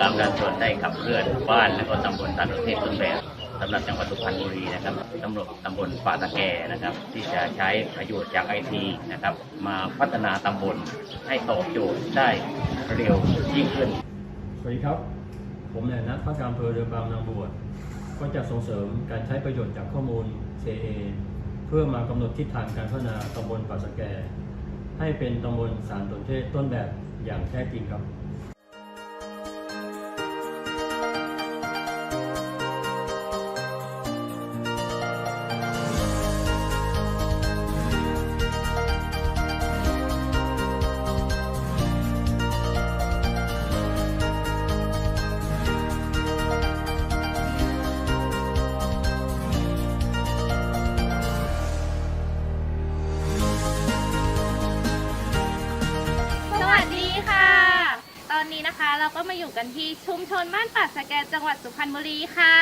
การประชาชนได้ขับเคลื่อนบ้านและก็ตำบลตาดประเทศต้นแบบสำหรับจังหวัดสุพรรณบุรีนะครับตำรวจตำบลป่าตะแกนะครับ ที่จะใช้ประโยชน์จากไอทีนะครับ มาพัฒนาตำบลให้ตอบโจทย์ได้เร็วยิ่งขึ้น สวัสดีครับ ผมนายนัทพักการอำเภอเดิมบางนางบวชก็จะส่งเสริมการใช้ประโยชน์จากข้อมูล CA เพื่อมากำหนดทิศทางการพัฒนาตำบลป่าสะแก ให้เป็นตำบลสารสนเทศต้นแบบอย่างแท้จริงครับ นี้นะคะ เราก็มาอยู่กันที่ชุมชนบ้านป่าสะแกจังหวัดสุพรรณบุรีค่ะ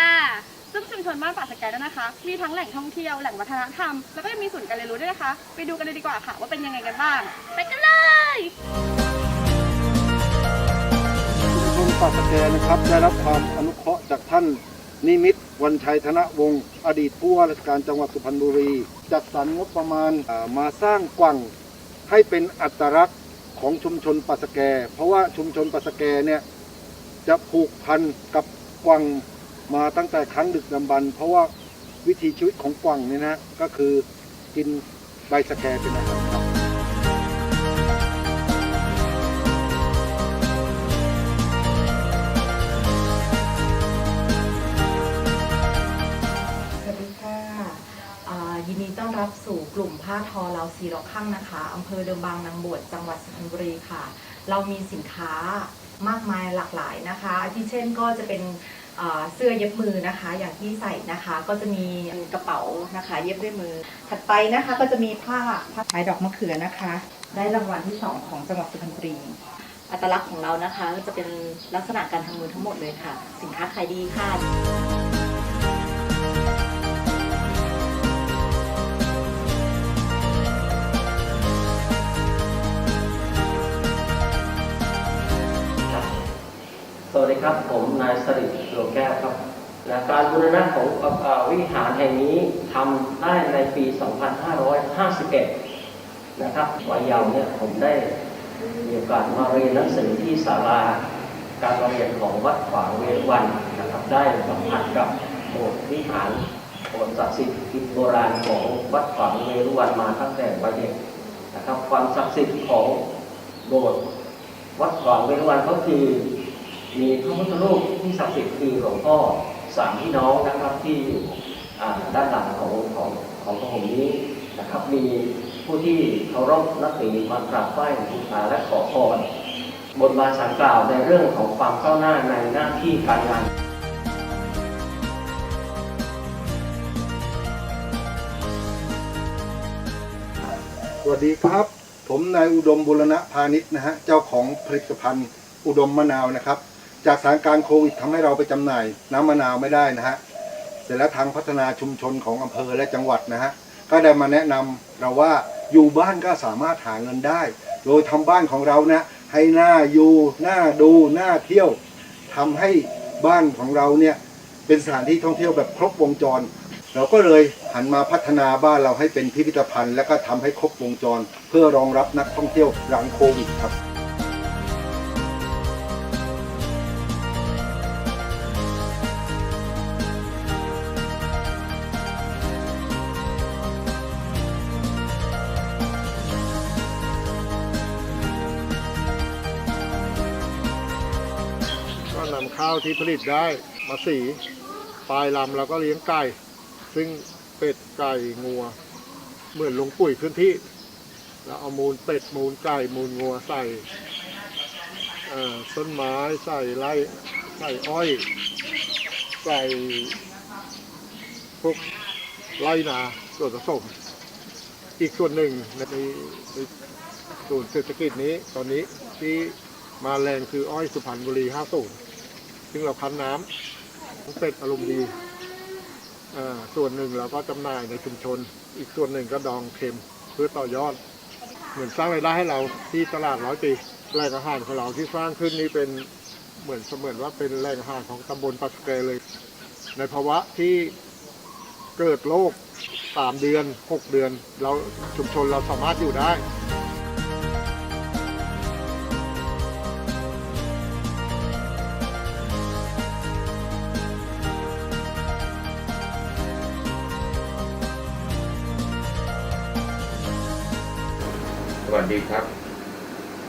ซึ่งชุมชนบ้านป่าสแกนนะคะ มีทั้งแหล่งท่องเที่ยวแหล่งวัฒนธรรม แล้วก็ยังมีศูนย์การเรียนรู้ด้วยนะคะ ไปดูกันเลยดีกว่าค่ะ ว่าเป็นยังไงกันบ้าง ไปกันเลยชุมชนป่าสแกนะครับได้รับความอนุเคราะห์จากท่านนิมิตวันชัยธนวงศ์อดีตผู้ว่าราชการจังหวัดสุพรรณบุรี จัดสรรงบประมาณมาสร้างกวังให้เป็นอัตลักษณ์ ของชุมชนปัสแก เพราะว่าชุมชนปัสแกเนี่ยจะผูกพันกับกวางมาตั้งแต่ครั้งดึกดำบรรเพราะว่าวิถีชีวิตของกวางเนี่ยนะก็คือกินใบสแกเป็นอาหารครับ ยินดีต้อนรับสู่กลุ่มผ้าทอเราซีร็อกข้างนะคะอำเภอเดิมบางนางบวชจังหวัดสุพรรณบุรีค่ะ เรามีสินค้ามากมายหลากหลายนะคะที่เช่นก็จะเป็นเสื้อเย็บมือนะคะ อย่างที่ใส่นะคะ ก็จะมีกระเป๋านะคะ เย็บด้วยมือ ถัดไปนะคะก็จะมีผ้าผ้าลายดอกมะเขือนะคะ ได้รางวัลที่สองของจังหวัดสุพรรณบุรีอัตลักษณ์ของเรานะคะก็จะเป็นลักษณะการทำมือทั้งหมดเลยค่ะ สินค้าขายดีค่ะ สวัสดีครับ ผมนายสริตดวงแก้วครับ และการบูรณะของออวิหารแห่งนี้ทำได้ในปี 2551 นะครับวัยเยาว์เนี่ยผมได้มีโอกาสมาเรียนหนังสือที่ศาลาการเรียนของวัดขวางเวรวันนะครับได้สัมผัสกับโบสถ์วิหารโบสถ์ศักดิ์สิทธิ์โบราณของวัดขวางเวรวันมาตั้งแต่วัยเด็กนะครับความศักดิ์สิทธิ์ของโบสถ์วัดขวางเวรวันก็คือ มีพระพุทธรูปที่ศักดิ์สิทธิ์คือหลวงพ่อสามพี่น้องนะครับที่อยู่ด้านหลังของของของพระองค์นี้นะครับ มีผู้ที่เคารพนับถือมากราบไหว้บูชาและขอพรบนบานสารกล่าวในเรื่องของความก้าวหน้าในหน้าที่การงานสวัสดีครับ ผมนายอุดมบุรณะพาณิชย์นะฮะ เจ้าของผลิตภัณฑ์อุดมมะนาวนะครับ จากสถานการณ์โควิดทำให้เราไปจำหน่ายน้ำมะนาวไม่ได้นะฮะ เสร็จแล้วทางพัฒนาชุมชนของอำเภอและจังหวัดนะฮะ ก็ได้มาแนะนำเราว่าอยู่บ้านก็สามารถหาเงินได้ โดยทำบ้านของเรานะให้หน้าอยู่หน้าดูหน้าเที่ยวทำให้บ้านของเราเนี่ยเป็นสถานที่ท่องเที่ยวแบบครบวงจร เราก็เลยหันมาพัฒนาบ้านเราให้เป็นพิพิธภัณฑ์ และก็ทำให้ครบวงจร เพื่อรองรับนักท่องเที่ยวหลังโควิดครับ ข้าวที่ผลิตได้มาสีปลายลำเราก็เลี้ยงไก่ ซึ่งเป็ดไก่งัว เหมือนลงปุ๋ยพื้นที่ แล้วเอามูลเป็ดมูลไก่มูลงัวใส่ต้นไม้ใส่ไร่ใส่อ้อย ใส่พวกไร่นาส่วนผสม อีกส่วนหนึ่งในในศูนย์เศรษฐกิจนี้ตอนนี้ที่มาแรงคืออ้อยสุพรรณบุรี 50 ซึ่งเราคั้นน้ำเป็ดอารมณ์ดีอ่าส่วนหนึ่งเราก็จำหน่ายในชุมชน อีกส่วนหนึ่งก็ดองเค็มเพื่อต่อยอด เหมือนสร้างรายได้ให้เราที่ตลาดร้อยปีแหล่งอาหารของเราที่สร้างขึ้นนี่เป็นเหมือนเสมือนว่าเป็นแหล่งอาหารของตำบลปัสแกเลย ในภาวะที่เกิดโรคสามเดือนหกเดือน เราชุมชนเราสามารถอยู่ได้ วัสดีครับ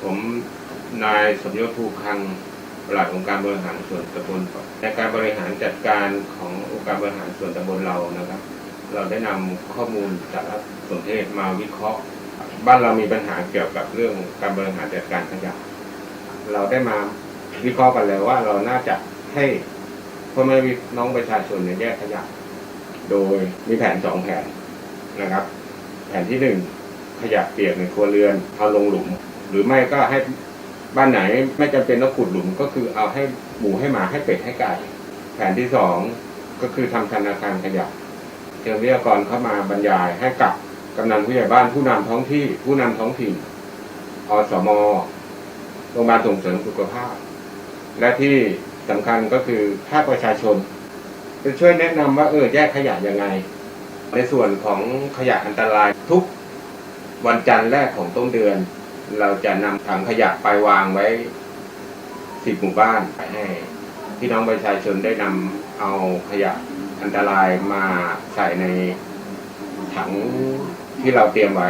ผมนายสมยศภูคังปลัดองค์การบริหารส่วนตำบลในการบริหารจัดการขององค์การบริหารส่วนตำบลเรานะครับ เราได้นำข้อมูลจากสนเทศมาวิเคราะห์ บ้านเรามีปัญหาเกี่ยวกับเรื่องการบริหารจัดการขยะเราได้มาวิเคราะห์กันแล้วว่าเราน่าจะให้พ่อแม่น้องประชาชนเนี่ยแยกขยะโดยมีแผนสองแผนนะครับ แผนที่หนึ่ง ขยะเปียกในครัวเรือนเอาลงหลุม หรือไม่ก็ให้บ้านไหนไม่จำเป็นต้องขุดหลุมก็คือเอาให้หมูให้หมาให้เป็ดให้ไก่แผนที่สองก็คือทำธนาคารขยะเชิญวิทยากรเข้ามาบรรยายให้กับกำนันผู้ใหญ่บ้านผู้นำท้องที่ผู้นำท้องถิ่นอสมโรงพยาบาลส่งเสริมสุขภาพ และที่สำคัญก็คือภาคประชาชนจะช่วยแนะนำว่าเออแยกขยะยังไง ในส่วนของขยะอันตรายทุก วันจันทร์แรกของต้นเดือน เราจะนำถังขยะไปวางไว้สิบหมู่บ้านให้พี่น้องประชาชนได้นำเอาขยะอันตรายมาใส่ในถังที่เราเตรียมไว้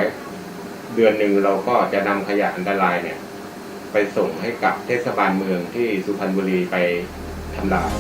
เดือนหนึ่งเราก็จะนำขยะอันตรายเนี่ย ไปส่งให้กับเทศบาลเมืองที่สุพรรณบุรีไปทำลาย